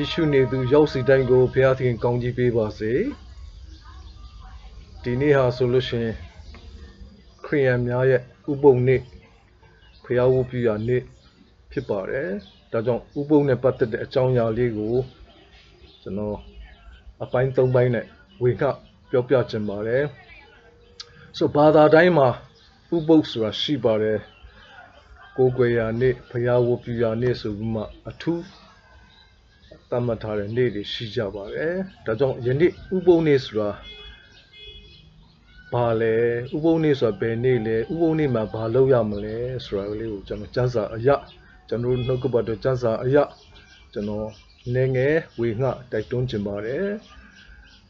ကြည့်ရှုနေသူရောက်စီတိုင်းကိုဘုရားသခင်ကောင်းကြီးပေးပါစေဒီနေ့ဟာဆိုလို့ရှိရင်ခရိယန်များရဲ့ဥပုံနေ့ဘုရားဝတ်ပြုရာနေ့ဖြစ်ပါတယ်ဒါကြောင့်ဥပုံနဲ့ပတ်သက်တဲ့အကြောင်းအရာလေးကိုကျွန်တော်အပိုင်း၃ပိုင်းနဲ့ဝေငှပြောပြချင်ပါတယ်ဆိုဘာသာတိုင်းမှာဥပုပ်ဆိုတာရှိပါတယ်ကိုယ်ွယ်ရာနေ့ဘုရားဝတ်ပြုရာနေ့ဆိုပြီးမှအထူး သတ်မှတ်ထားတဲ့နေ့တွေရှိကြပါတယ်ဒါကြောင့်ယနေ့ဥပုံနေ့ဆိုတာဘာလဲဥပုံနေ့ဆိုတာဘယ်နေ့လဲဥပုံနေ့မှာဘာလုပ်ရမလဲဆိုတာလေးကိုကျွန်တော်စံစာအရကျွန်တော်တို့နှုတ်ကပတ်တော်စံစာအရကျွန်တော်နည်းငယ်ဝေငှတိုက်တွန်းခြင်းပါတယ်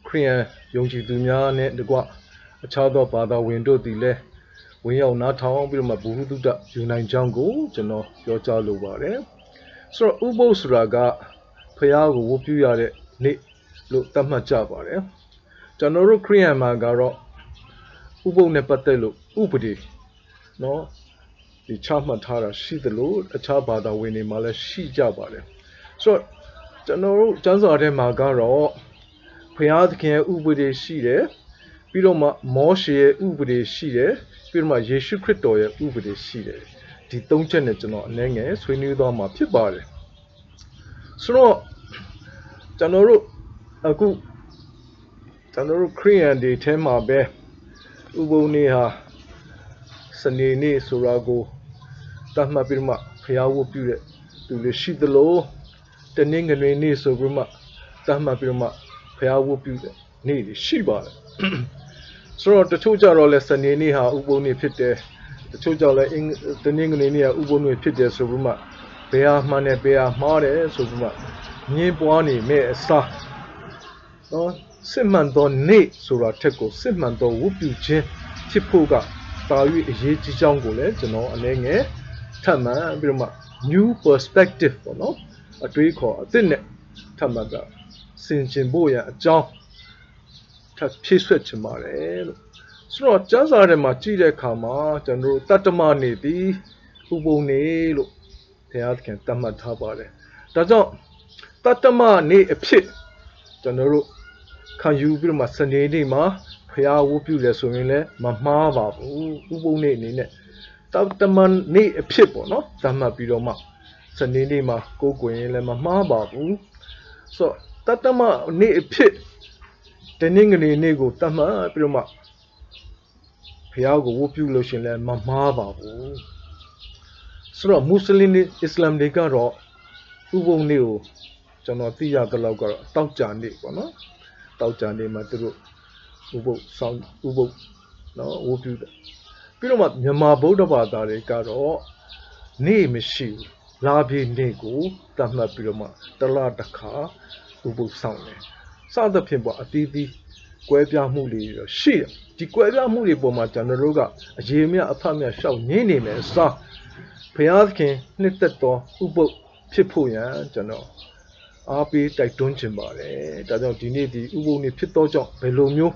ခရိယန်ယုံကြည်သူများနဲ့တကွအခြားသောဘာသာဝင်တို့သည်လည်းဝင်ရောက်နားထောင်ပြီးတော့မှဘုဟုတုတယူနိုင်ကြောင်းကိုကျွန်တော်ပြောကြားလိုပါတယ်ဆိုတော့ဥပုပ်ဆိုတာက ဖះကိုဝတ်ပြုရတဲ့နေ့လို့သတ်မှတ်ကြပါတယ်ကျွန်တော်တို့ခရိယန်မှာကတော့ဥပုပ်နဲ့ပတ်သက်လို့ဥပဒေเนาะဒီချမှတ်ထားတာရှိသလိုအခြားဘာသာဝင်တွေမှာလည်းရှိကြပါတယ်ဆိုတော့ကျွန်တော်တို့ကျမ်းစာထဲမှာကတော့ဘုရားသခင်ရဲ့ဥပဒေရှိတယ်ပြီးတော့မှမောရှေရဲ့ဥပဒေရှိတယ်ပြီးတော့မှယေရှုခရစ်တော်ရဲ့ဥပဒေရှိတယ်ဒီသုံးချက်နဲ့ကျွန်တော်အနည်းငယ်ဆွေးနွေးသွားမှာဖြစ်ပါတယ် ဆိုတော့ကျွန်တော်တို့အခုကျွန်တော်တို့ခရိယန်တွေထဲမှာပဲဥပုံနေ့ဟာစနေနေ့ဆိုတာကိုတတ်မှတ်ပြီးတော့မှဖျားဝတ်ပြုတဲ့သူတွေရှိသလိုတနင်္ဂနွေနေ့ဆိုပြီးမှတတ်မှတ်ပြီးတော့မှဖျားဝတ်ပြုတဲ့နေ့တွေရှိပါတယ်ဆိုတော့တချို့ကြတော့လဲစနေနေ့ဟာဥပုံနေ့ဖြစ်တယ်တချို့ကြောင့်လဲအင်္ဂတနင်္ဂနွေနေ့ဟာဥပုံနေ့ဖြစ်တယ်ဆိုပြီးမှ ဘယ်ဟာမှန်တယ်ဘယ်ဟာမှားတယ်ဆိုပြီးမှငင်းပွားနေမဲ့အစားနော်စစ်မှန်သောနေ့ဆိုတာထက်ကိုစစ်မှန်သောဝတ်ပြုခြင်းဖြစ်ဖို့ကတာ၍အရေးကြီးကြောင်းကိုလည်းကျွန်တော်အနေငယ်ထပ်မံပြီးတော့မှ new perspective ပေါ့နော်အတွေးခေါ်အသစ်နဲ့ထပ်မံတာဆင်ခြင်ဖို့ရန်အကြောင်းထပ်ဖြည့်ဆွက်ချင်ပါတယ်လို့ဆိုတော့ကျမ်းစာထဲမှာကြည့်တဲ့အခါမှာကျွန်တော်တို့တတ္တမနေသည်ဥပုံနေလို့ ဘုရားသခင်သတ်မှတ်ထားပါတယ်ဒါကြောင့်တတ္တမနေအဖြစ်ကျွန်တော်တို့ခံယူပြီးတော့မှစနေနေ့မှာဖျားဝတ်ပြုလဲဆိုရင်လည်းမမှားပါဘူးဥပုံနေ့အနေနဲ့တတ္တမနေ့အဖြစ်ပေါ့နော်သတ်မှတ်ပြီးတော့မှစနေနေ့မှာကိုယ်ကိုယ်ရင်လည်းမမှားပါဘူးဆိုတော့တတ္တမနေ့အဖြစ်တနင်္ဂနွေနေ့ကိုသတ်မှတ်ပြီးတော့မှဖျားကိုဝတ်ပြုလို့ရှရင်လည်းမမှားပါဘူး ဆိုတော့မွတ်စလင်တွေအစ္စလာမ်တွေကတော့ဥပုံနေ့ကိုကျွန်တော်သိရသလောက်ကတော့တောက်ကြနေ့ပေါ့နော်တောက်ကြနေ့မှာသူတို့ဥပုပ်ဆောင်ဥပုပ်နော်ဝတ်ပြုတယ်ပြီးတော့မှမြန်မာဗုဒ္ဓဘာသာတွေကတော့နေ့မရှိဘူးလာပြေနေ့ကိုတတ်မှတ်ပြီးတော့မှတစ်လတစ်ခါဥပုပ်ဆောင်တယ်စသဖြင့်ပေါ့အသီးသီးကွဲပြားမှုတွေတော့ရှိတယ်ဒီကွဲပြားမှုတွေပေါ်မှာကျွန်တော်တို့ကအရေးမြအဖတ်မြရှောက်ငင်းနေမယ်အစား ဘုရားသခင်နှစ်သက်သောဥပုပ်ဖြစ်ဖို့ရန်ကျွန်တော်အားပေးတိုက်တွန်းခြင်းပါတယ်ဒါကြောင့်ဒီနေ့ဒီဥပုံနေ့ဖြစ်သောကြောင့်ဘယ်လိုမျိုး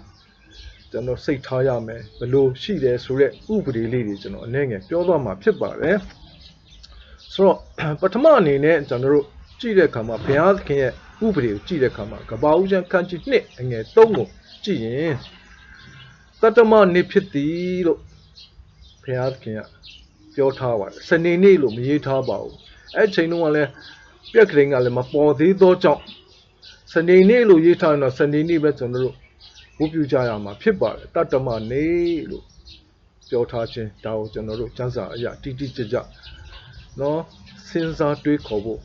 ကျွန်တော်စိတ်ထားရမယ်ဘယ်လိုရှိတယ်ဆိုရက်ဥပဒေလေးတွေကျွန်တော်အနည်းငယ်ပြောသွားမှာဖြစ်ပါတယ်ဆိုတော့ပထမအနေနဲ့ကျွန်တော်တို့ကြည့်တဲ့အခါမှာဘုရားသခင်ရဲ့ဥပဒေကိုကြည့်တဲ့အခါမှာကပ္ပဦးကျမ်းခန်းကြီး1အငယ်3ကိုကြည့်ရင်တတ္တမနေ့ဖြစ်သည်လို့ဘုရားသခင်က ပြောထားပါတယ်စနေနေ့လို့မရေးထားပါဘူးအဲ့ချိန်တုန်းကလည်းပြက်ကလေးကလည်းမပေါ်သေးသောကြောင့်စနေနေ့လို့ရေးထားရင်တော့စနေနေ့ပဲကျွန်တော်တို့ဝတ်ပြုကြရမှာဖြစ်ပါတယ်တတ္တမနေ့လို့ပြောထားခြင်းဒါကိုကျွန်တော်တို့စံစာအရာတိတိကျကျနော်စဉ်းစားတွေးခေါ်ဖို့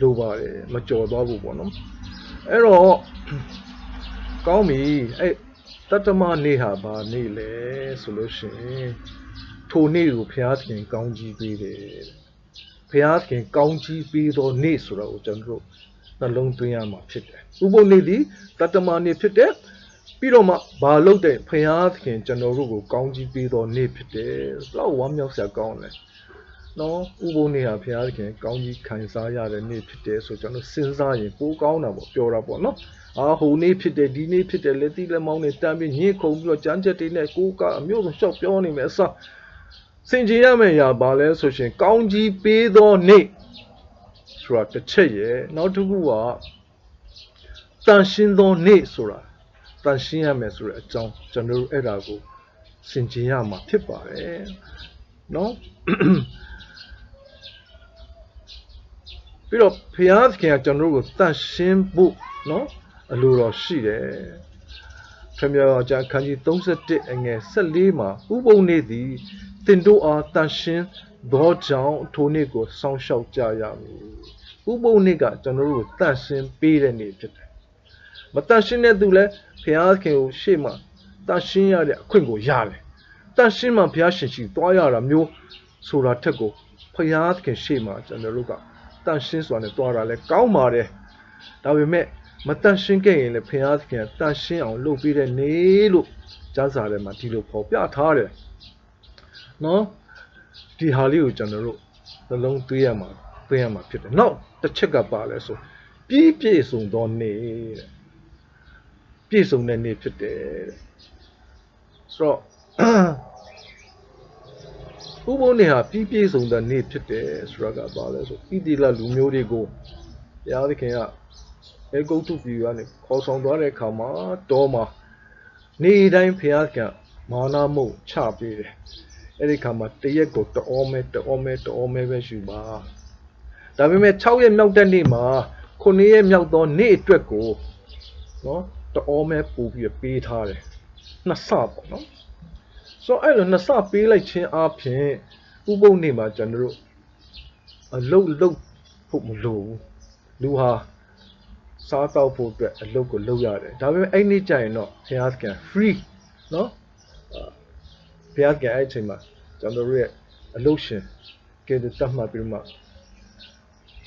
လိုပါတယ်မကြော်သွားဘူးပေါ့နော်အဲ့တော့ကောင်းပြီအဲ့တတ္တမနေ့ဟာဘာနေ့လဲဆိုလို့ရှိရင် ထိုနေ့ကိုဘုရားသခင်ကောင်းကြီးပေးတယ်ဘုရားသခင်ကောင်းကြီးပေးသောနေ့ဆိုတော့ကျွန်တော်တို့နှလုံးသွင်းရမှာဖြစ်တယ်ဥပုပ်နေ့သည်တတ္တမနေ့ဖြစ်တယ်ပြီးတော့မှဘာလုပ်တဲ့ဘုရားသခင်ကျွန်တော်တို့ကိုကောင်းကြီးပေးသောနေ့ဖြစ်တယ်လောက်ဝမ်းမြောက်စရာကောင်းတယ်နော်ဥပုံနေ့ဟာဘုရားသခင်ကောင်းကြီးခံစားရတဲ့နေ့ဖြစ်တယ်ဆိုကျွန်တော်စဉ်းစားရင်ပိုကောင်းတာပေါ့ပြောတာပေါ့နော်အာဟိုနေ့ဖြစ်တယ်ဒီနေ့ဖြစ်တယ်လက်တိလက်မောင်းနဲ့တန်းပြီးညှိခုံပြီးတော့ကြမ်းချက်တွေနဲ့ကိုယ်ကအမျိုးစုံရှောက်ပြောနေမယ်အစား စင်ကြင်ရမယ့်အရာဘာလဲဆိုရှင် ကောင်းကြီးပေးသောနေ့ဆိုတာတစ်ချက်ရယ်နောက်တစ်ခုကတန်ရှင်းသောနေ့ဆိုတာတန်ရှင်းရမယ်ဆိုတဲ့အကြောင်းကျွန်တော်တို့အဲ့ဒါကိုစင်ကြင်ရမှာဖြစ်ပါတယ်နော်ပြီးတော့ဖျားသခင်ကကျွန်တော်တို့ကိုတန်ရှင်းဖို့နော်အလိုတော်ရှိတယ်ဖျားအကြခန်းကြီး31အငယ်14မှာဥပုံနေသည် တင်တို့အားတန်ရှင်းသောကြောင့်ထိုနေ့ကိုစောင့်ရှောက်ကြရမည်ဥပုံနေ့ကကျွန်တော်တို့ကိုတန်ရှင်းပေးတဲ့နေ့ဖြစ်တယ်မတန်ရှင်းတဲ့သူလည်းဖျားသခင်ကိုရှေ့မှာတန်ရှင်းရတဲ့အခွင့်ကိုရတယ်တန်ရှင်းမှဘုရားရှင်ရှိသွားရတာမျိုးဆိုတာထက်ကိုဖျားသခင်ရှေ့မှာကျွန်တော်တို့ကတန်ရှင်းစွာနဲ့သွားတာလဲကောင်းပါတယ်ဒါပေမဲ့မတန်ရှင်းခဲ့ရင်လည်းဖျားသခင်တန်ရှင်းအောင်လုပ်ပေးတဲ့နေလို့ကြားစာထဲမှာဒီလိုဖော်ပြထားတယ် နော်ဒီဟာလေးကိုကျွန်တော်တို့နှလုံးသွင်းရမှာသွင်းရမှာဖြစ်တယ်နောက်တစ်ချက်ကပါလဲဆိုပြီးပြည့်စုံသောနေ့တဲ့ပြည့်စုံတဲ့နေ့ဖြစ်တယ်တဲ့ဆိုတော့ဥပုံနေဟာပြီးပြည့်စုံတဲ့နေ့ဖြစ်တယ်ဆိုတာကပါလဲဆိုဣတိလလူမျိုးတွေကိုဘုရားသခင်ကအဲဂုတ်တုပြည်ကနေခေါ်ဆောင်သွားတဲ့အခါမှာတောမှာနေ့တိုင်းဘုရားသခင်မာနမုတ်ချပေးတယ် အဲ့ဒီခါမှာတရက်ကိုတအောမဲတအောမဲတအောမဲပဲရှိပါဒါပေမဲ့6ရက်မြောက်တဲ့နေ့မှာ9ရက်မြောက်သောနေ့အတွက်ကိုနော်တအောမဲပူပြီးပေးထားတယ်နှစ်ဆပေါ့နော်ဆိုတော့အဲ့လိုနှစ်ဆပေးလိုက်ခြင်းအပြင်ဥပုံနေ့မှာကျွန်တော်တို့အလုတ်လုတ်ဖို့မလိုဘူးလူဟာစားတော့ဖို့အတွက်အလုပ်ကိုလုပ်ရတယ်ဒါပေမဲ့အဲ့နေ့ကျရင်တော့ဘုရားသခင် free နော် ဘုရားကအဲ့အချိန်မှာကျွန်တော်တို့ရဲ့အလုပ်ရှင်ကဲတတ်မှတ်ပြီးမှ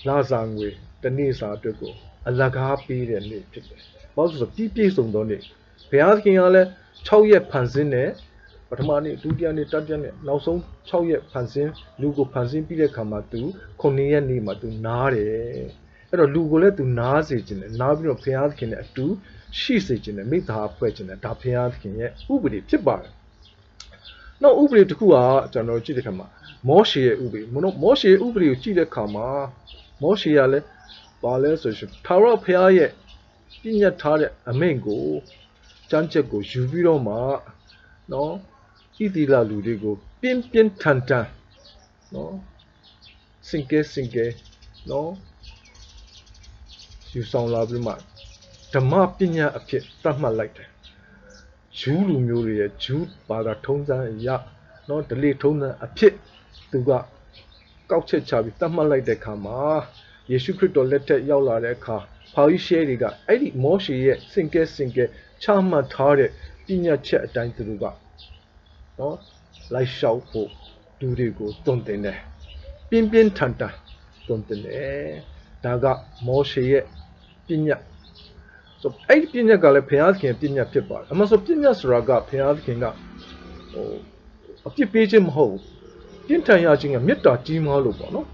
လာစာငွေတနေ့စာအတွက်ကိုအလကားပေးတဲ့နေ့ဖြစ်တယ်။ဘာလို့ဆိုပြည့်ပြည့်စုံသောနေ့ဘုရားသခင်ကလည်း6ရက်ဖန်ဆင်းတယ်ပထမနေ့ဒုတိယနေ့တတိယနေ့နောက်ဆုံး6ရက်ဖန်ဆင်းလူကိုဖန်ဆင်းပြီးတဲ့ခါမှာသူ9ရက်နေ့မှာသူနားတယ်အဲ့တော့လူကိုလည်းသူနားစေခြင်းနဲ့နားပြီးတော့ဘုရားသခင်နဲ့အတူရှိစေခြင်းနဲ့မိသားဖွဲ့ခြင်းနဲ့ဒါဘုရားသခင်ရဲ့ဥပဒေဖြစ်ပါတယ် နောက်ဥပဒေတစ်ခုကကျွန်တော်ကြည့်တဲ့ခါမှာမောရှေရဲ့ဥပဒေမောရှေရဲ့ဥပဒေကိုကြည့်တဲ့ခါမှာမောရှေကလည်းဘာလဲဆိုရင်ထာဝရဘုရားရဲ့ပြညတ်ထားတဲ့အမိန့်ကိုစံချက်ကိုယူပြီးတော့မှနော်ဣတိလလူတွေကိုပြင်းပြင်းထန်ထန်နော်စင်ကဲစင်ကဲနော်ယူဆောင်လာပြီးမှဓမ္မပညာအဖြစ်သတ်မှတ်လိုက်တယ် ဂျူးလူမျိုးတွေရဲ့ဂျူးဘာသာထုံးစံအရနော်ဒလိထုံးစံအဖြစ်သူကကောက်ချက်ချပြီးသတ်မှတ်လိုက်တဲ့အခါမှာယေရှုခရစ်တော်လက်ထက်ရောက်လာတဲ့အခါဖာရိရှဲတွေကအဲ့ဒီမောရှေရဲ့စင်ကဲစင်ကဲချမှတ်ထားတဲ့ပညာချက်အတိုင်းသူတို့ကနော်လိုက်လျှောက်ဖို့လူတွေကိုတုံတင်တယ်ပြင်းပြင်းထန်ထန်တုံတင်တယ်ဒါကမောရှေရဲ့ပညာ ဆိုအဲ့ဒီပညာကလည်းဘုရားသခင်ပညာဖြစ်ပါတယ်အမှန်ဆိုပညာဆိုတာကဘုရားသခင်ကဟိုအပြစ်ပေးခြင်းမဟုတ်ဘူးပြင်းထန်ရခြင်းကမေတ္တာကြီးမားလို့ပေါ့နော်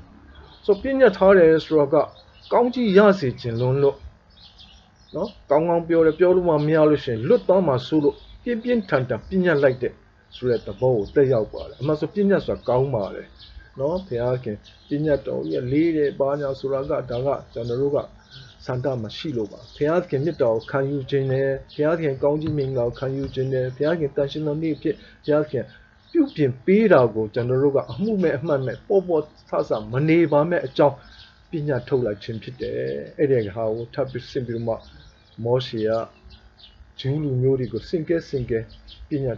ဆိုပညာထားတယ်ဆိုတာကကောင်းကြီးရစေခြင်းလုံးလို့နော်ကောင်းကောင်းပြောတယ်ပြောလို့မှမရလို့ရှင်လွတ်သွားမှဆိုလို့ပြင်းပြင်းထန်ထန်ပညာလိုက်တဲ့ဆိုတဲ့သဘောကိုတက်ရောက်ပါတယ်အမှန်ဆိုပညာဆိုတာကောင်းပါတယ်နော်ဘုရားခင်ပညာတော်ကြီးလေးတယ်ဘာညာဆိုတာကဒါကကျွန်တော်တို့က စန္ဒမရှိလို့ပါဘုရားခင်မြတ်တော်ခံယူခြင်းနဲ့ဘုရားခင်ကောင်းကြီးမင်္ဂလာခံယူခြင်းနဲ့ဘုရားခင်တန်ရှင်တော်နေ့ဖြစ်ဘုရားခင်ပြုပြင်ပေးတာကိုကျွန်တော်တို့ကအမှုမဲ့အမှတ်မဲ့ပေါ်ပေါ်ဆဆမနေပါမဲ့အကြောင်းပညာထုတ်လိုက်ခြင်းဖြစ်တယ်အဲ့ဒီဟာကိုထပ်ပြီးဆင်ပြီးမှမောရှေကဂျူးလူမျိုးတွေကိုစင်ကဲစင်ကဲပညာ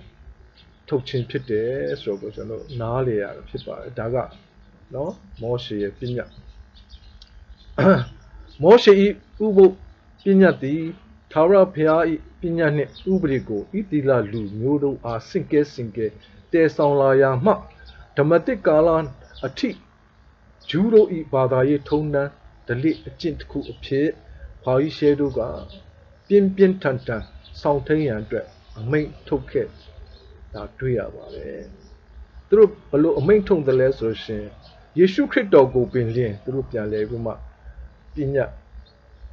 ထုတ်ခြင်းဖြစ်တယ်ဆိုတော့ကျွန်တော်နားလေရတာဖြစ်ပါတယ်ဒါကနော်မောရှေရဲ့ပညာ မောရှေဤဥပုပ်ပညာသည်သာရဘုရားဤပညာနှင့်ဥပဒေကိုဣတိလလူမျိုးတို့အားစင်ကဲစင်ကဲတည်ဆောင်လာရာမှဓမ္မတိကာလအထိဂျူးတို့ဤဘာသာရေးထုံးတမ်းဒလိအကျင့်တစ်ခုအဖြစ်ဘာကြီးရှဲတို့ကပြင်းပြင်းထန်ထန်ဆောင်ထိန်ရန်အတွက်အမိန့်ထုတ်ခဲ့ဒါတွေ့ရပါတယ်သူတို့ဘလို့အမိန့်ထုတ်တယ်လဲဆိုရှင်ယေရှုခရစ်တော်ကိုပင်လင်းသူတို့ပြန်လဲပြီးမှ ပညာ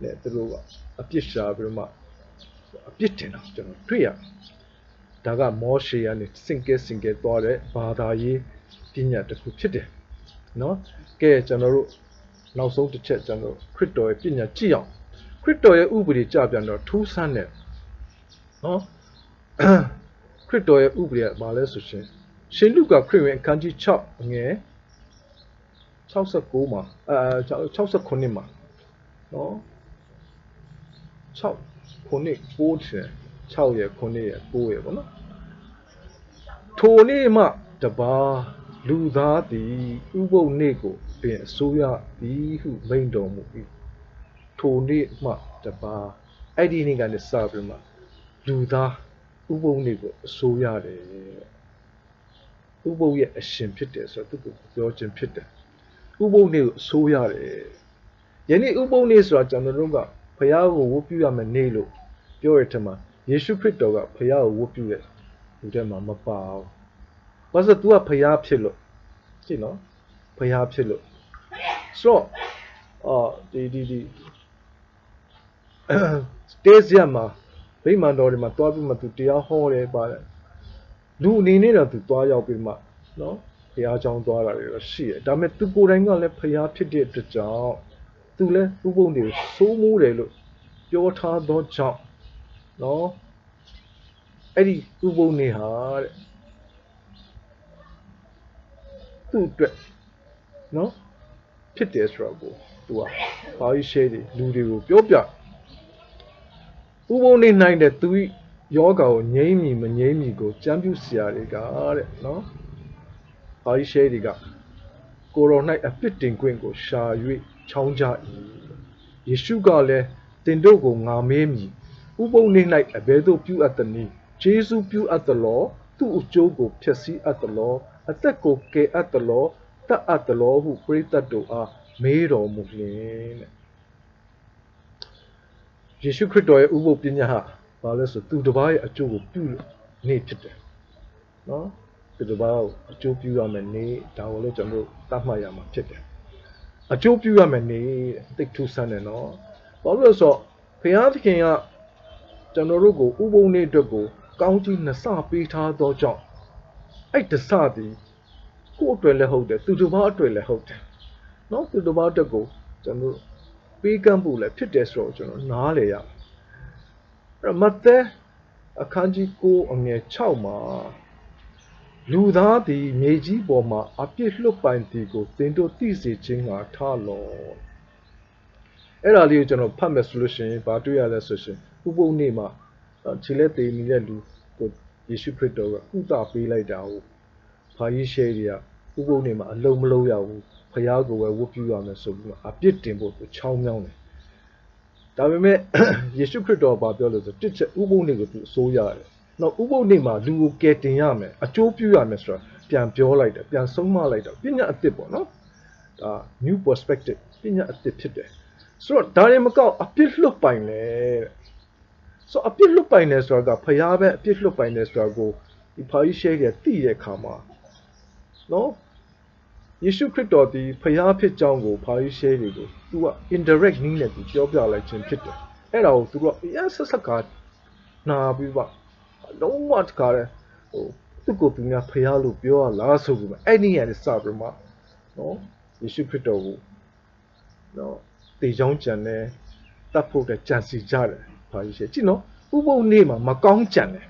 နဲ့သူတို့ကအပြစ်ရှာပြီးမှအပြစ်တင်တာကျွန်တော်တွေ့ရတယ်ဒါကမောရှေကနေစင်ကဲစင်ကဲသွားတဲ့ဘာသာရေးပညာတစ်ခုဖြစ်တယ်နော်ကဲကျွန်တော်တို့နောက်ဆုံးတစ်ချက်ကျွန်တော်ခရစ်တော်ရဲ့ပညာကြည့်အောင်ခရစ်တော်ရဲ့ဥပဒေကြပြန်တော့ထူးဆန်းတဲ့နော်ခရစ်တော်ရဲ့ဥပဒေကဘာလဲဆိုရှင်ရှင်လုကာခရစ်ဝင်အခန်းကြီး6အငယ်69မှာအာ69မှာ နော်6ခုနှစ်9ထင်6ရဲ့9ရဲ့9ရဲ့ပေါ့နော်ထိုနေ့မှတပါလူသားသည်ဥပုပ်နေ့ကိုပင်အစိုးရသည်ဟုမိန့်တော်မူ၏ထိုနေ့မှတပါအဲ့ဒီနေ့ကနေစပြီးမှလူသားဥပုပ်နေ့ကိုအစိုးရတယ်ဥပုပ်ရဲ့အရှင်ဖြစ်တယ်ဆိုတော့သူကပြောခြင်းဖြစ်တယ်ဥပုပ်နေ့ကိုအစိုးရတယ် ယနေ့ဥပုံနေ့ဆိုတာကျွန်တော်တို့ကဖယားကိုဝတ်ပြုရမယ်နေ့လို့ပြောရတဲ့မှာယေရှုခရစ်တော်ကဖယားကိုဝတ်ပြုတဲ့လူထဲမှာမပါဘူး။ဘာလို့ तू ကဖယားဖြစ်လို့ရှင်းနော်ဖယားဖြစ်လို့ဆိုတော့အော်ဒီဒီဒီစတေးဇီယမ်မှာဗိမာန်တော်တွေမှာတွားပြီးမှသူတရားဟောတယ်ပါတယ်လူအနေနဲ့တော့သူတွားရောက်ပြီးမှနော်ဘုရားကျောင်းသွားတာတွေတော့ရှိတယ်ဒါပေမဲ့သူကိုယ်တိုင်ကလည်းဘုရားဖြစ်တဲ့အတွက်ကြောင့် သူလည်းဥပုံတွေကိုစိုးမိုးတယ်လို့ပြောထားသောကြောင့်နော်အဲ့ဒီဥပုံတွေဟာတဲ့သူ့အတွက်နော်ဖြစ်တယ်ဆိုတော့ကိုသူကဘာကြီးရှဲတယ်လူတွေကိုပြောပြဥပုံနေနိုင်တဲ့သူယောဂါကိုငြိမ့်မီမငြိမ့်မီကိုကြမ်းပြုဆရာတွေကတဲ့နော်ဘာကြီးရှဲတွေကကိုရော၌အပြစ်တင်ခွင့်ကိုရှာ၍ ချောင်းကြ၏ယေရှုကလည်းတင်တို့ကိုငါမေးမည်ဥပုံနေ၌အဘယ်သို့ပြုအပ်သနည်းဂျေဇုပြုအပ်သလောသူ့အကျိုးကိုဖျက်ဆီးအပ်သလောအသက်ကိုကယ်အပ်သလောတတ်အပ်သလောဟုပရိသတ်တို့အားမေးတော်မူလျင်တဲ့ယေရှုခရစ်တော်ရဲ့ဥပုပ်ပညာဟာဘာလဲဆိုသူတစ်ပါးရဲ့အကျိုးကိုပြုနေဖြစ်တယ်နော်သူတစ်ပါးကိုအကျိုးပြုရမယ်နေဒါကိုလည်းကျွန်တော်တို့သတ်မှတ်ရမှာဖြစ်တယ် အကျိုးပြုရမယ်နေတိတ်ထူးဆန်းတယ်နော်ဘာလို့လဲဆိုတော့ဘုရားသခင်ကကျွန်တော်တို့ကိုဥပုံနေအတွက်ကိုကောင်းကြီးနှစ်ဆပေးထားသောကြောင့်အဲ့တဆသည်ကိုယ့်အတွက်လည်းဟုတ်တယ်သူတစ်ပါးအတွက်လည်းဟုတ်တယ်နော်သူတစ်ပါးအတွက်ကိုကျွန်တော်ပေးကမ်းဖို့လည်းဖြစ်တယ်ဆိုတော့ကျွန်တော်နားလေရအဲ့တော့မဿဲအခန်းကြီး9အငယ်6မှာ လူသားသည် မြေကြီးပေါ်မှာအပြစ်လွတ်ပိုင်သည်ကို သင်တို့သိစေခြင်းကထားလောအဲ့ဒါလေးကိုကျွန်တော်ဖတ်မယ်ဆိုလို့ရှိရင်ဘာတွေ့ရလဲဆိုရှင်ဥပုံနေ့မှာခြေလက်သေးနေတဲ့လူကိုယေရှုခရစ်တော်ကကုသပေးလိုက်တာကိုဘာကြီးရှဲတွေကဥပုံနေ့မှာအလုံးမလုံးရဘူးဖះကိုပဲဝတ်ပြုရမယ်ဆိုပြီးမှအပြစ်တင်ဖို့သူချောင်းမြောင်းတယ်ဒါပေမဲ့ယေရှုခရစ်တော်ကပြောလို့ဆိုတစ်ချက်ဥပုံနေ့ကိုသူအစိုးရတယ် နောက်ဥပုပ်နေ့မှာလူကိုကယ်တင်ရမယ်အကျိုးပြုရမယ်ဆိုတာပြန်ပြောလိုက်တယ်ပြန်ဆုံးမလိုက်တော့ပညာအသစ်ပေါ့နော်ဒါ new perspective ပညာအသစ်ဖြစ်တယ်ဆိုတော့ဒါရင်မကောက်အပြစ်လွတ်ပိုင်လေတဲ့ဆိုအပြစ်လွတ်ပိုင်တယ်ဆိုတာကဖျားပဲအပြစ်လွတ်ပိုင်တယ်ဆိုတာကိုဒီဖာကြီးရှဲကသိတဲ့အခါမှာနော်ယေရှုခရစ်တော်ဒီဖျားဖြစ်ကြောင်းကိုဖာကြီးရှဲတွေကိုသူက indirect နည်းနဲ့သူပြောပြလိုက်ခြင်းဖြစ်တယ်အဲ့ဒါကိုသူကအရင်ဆက်ဆက်ကနာပြီးပါ လုံးဝတခါတည်းဟိုသူ့ကိုသူများဖျားလို့ပြောရလားဆိုပြီးမှအဲ့ဒီကနေစပြီးမှနော်ယေရှုခရစ်တော်ကိုနော်တေချောင်းကြံတယ်တတ်ဖို့တဲ့ကြံစီကြတယ်ဘာကြီးရှိကြည့်နော်ဥပုံနေ့မှာမကောင်းကြံတယ်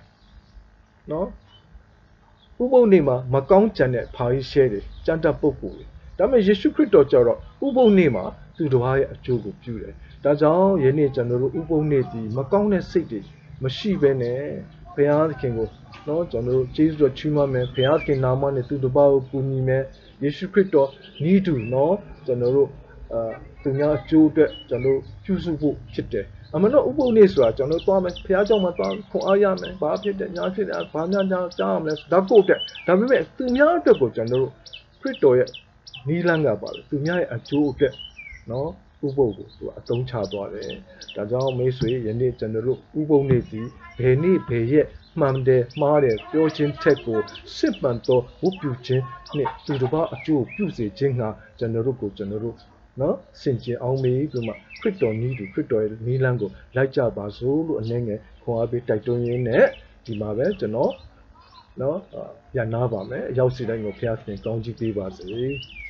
နော်ဥပုံနေ့မှာမကောင်းကြံတဲ့ဘာကြီးရှဲတယ်ကြံတတ်ပုဂ္ဂိုလ်တွေဒါပေမဲ့ယေရှုခရစ်တော်ကြတော့ဥပုံနေ့မှာသူတစ်ပါးရဲ့အကျိုးကိုပြုတယ်ဒါကြောင့်ယနေ့ကျွန်တော်တို့ဥပုံနေ့ဒီမကောင်းတဲ့စိတ်တွေမရှိဘဲနဲ့ ဘုရားသခင်ကိုနော်ကျွန်တော်တို့ကျေးဇူးတော်ချီးမွမ်းမယ်ဘုရားသခင်နာမနဲ့သူတစ်ပါးကိုကူညီမယ်ယေရှုခရစ်တော်ဤသူနော်ကျွန်တော်တို့အာသူများအကျိုးအတွက်ကျွန်တော်ပြုစုဖို့ဖြစ်တယ်အမှန်တော့ဥပုံနေ့ဆိုတာကျွန်တော်သွားမယ်ဘုရားကျောင်းမှာသွားခွန်အားရမယ်ဘာဖြစ်တယ်ညာဖြစ်တယ်ဘာညာညာကြားရမလဲဒါကိုတက်ဒါပေမဲ့သူများအတွက်ကိုကျွန်တော်တို့ခရစ်တော်ရဲ့နီးလန်းကပါလေသူများရဲ့အကျိုးအတွက်နော် ဥပုပ်ကိုသူအသုံးချသွားတယ်။ဒါကြောင့်မိတ်ဆွေယနေ့ကျွန်တော်တို့ဥပုပ်နေ့ဒီဘယ်နေ့ဘယ်ရက်မှန်တယ်မှားတယ်ပြောခြင်းထက်ကိုစစ်မှန်သောဝတ်ပြုခြင်းနဲ့သူတစ်ပါးအကျိုးပြုစေခြင်းဟာကျွန်တော်တို့ကိုကျွန်တော်တို့နော်စင်ကြင်အောင်မေးပြီးမှခရစ်တော်နည်းတူခရစ်တော်ရဲ့နည်းလမ်းကိုလိုက်ကြပါစို့လို့အနေငယ်ခွန်အားပေးတိုက်တွန်းရင်းနဲ့ဒီမှာပဲကျွန်တော်နော်ရနာပါမယ်အရောက်စီတိုင်းကိုဖျားခင်ကောင်းကြီးပေးပါစေ။